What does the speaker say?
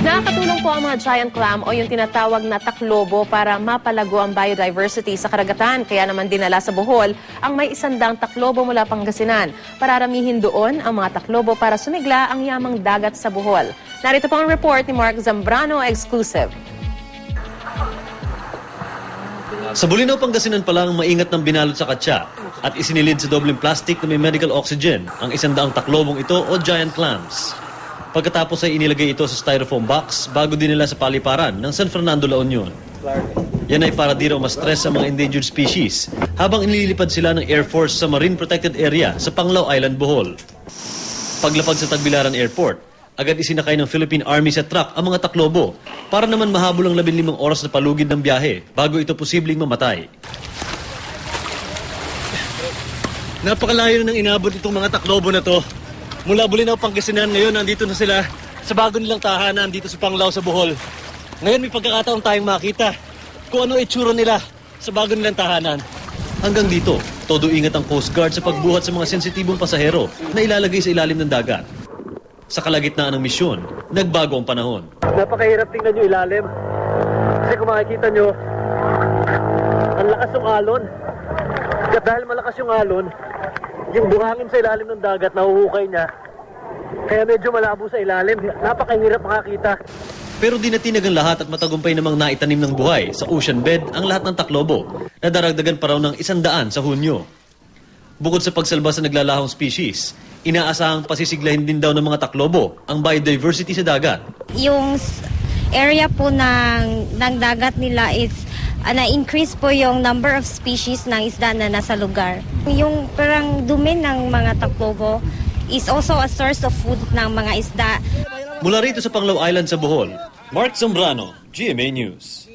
Nakakatulong po ang mga giant clam o yung tinatawag na taklobo para mapalago ang biodiversity sa karagatan. Kaya naman dinala sa Bohol ang may isandang taklobo mula Pangasinan. Pararamihin doon ang mga taklobo para sumigla ang yamang dagat sa Bohol. Narito po ang report ni Mark Zambrano exclusive. Sa Bulinaw, Pangasinan pa lang maingat ng binalot sa katsa at isinilid sa dobleng plastic na may medical oxygen ang isandaang taklobong ito o giant clams. Pagkatapos ay inilagay ito sa styrofoam box bago dinila sa paliparan ng San Fernando, La Union. Yan ay para di raw ma-stress sa mga endangered species habang inililipad sila ng Air Force sa Marine Protected Area sa Panglao Island, Bohol. Paglapag sa Tagbilaran Airport, agad isinakay ng Philippine Army sa truck ang mga taklobo para naman mahabol ang 15 oras na palugid ng biyahe bago ito posibleng mamatay. Napakalayo ng inabot itong mga taklobo na to. Mula Bulinaw, Pangasinan, ngayon nandito na sila sa bago nilang tahanan dito sa Panglao sa Bohol. Ngayon may pagkakataon tayong makita kung ano itsura nila sa bago nilang tahanan. Hanggang dito, todo ingat ang Coast Guard sa pagbuhat sa mga sensitibong pasahero na ilalagay sa ilalim ng dagat. Sa kalagitnaan ng misyon, nagbago ang panahon. Napakahirap tingnan nyo ilalim. Kasi kung makikita nyo, ang lakas ng alon. At dahil malakas yung alon, yung buhangin sa ilalim ng dagat, nahuhukay niya. Kaya medyo malabo sa ilalim. Napakahirap makakita. Pero di natinag ang lahat at matagumpay namang naitanim ng buhay sa ocean bed ang lahat ng taklobo na daragdagan pa raw ng isandaan sa Hunyo. Bukod sa pagsalba sa naglalahong species, inaasahang pasisiglahin din daw ng mga taklobo ang biodiversity sa dagat. yung area po ng, ng dagat nila is ah, na-increase po yung number of species ng isda na nasa lugar. Yung parang dumi ng mga taklobo is also a source of food ng mga isda. Mula rito sa Panglao Island sa Bohol, Mark Zambrano, GMA News.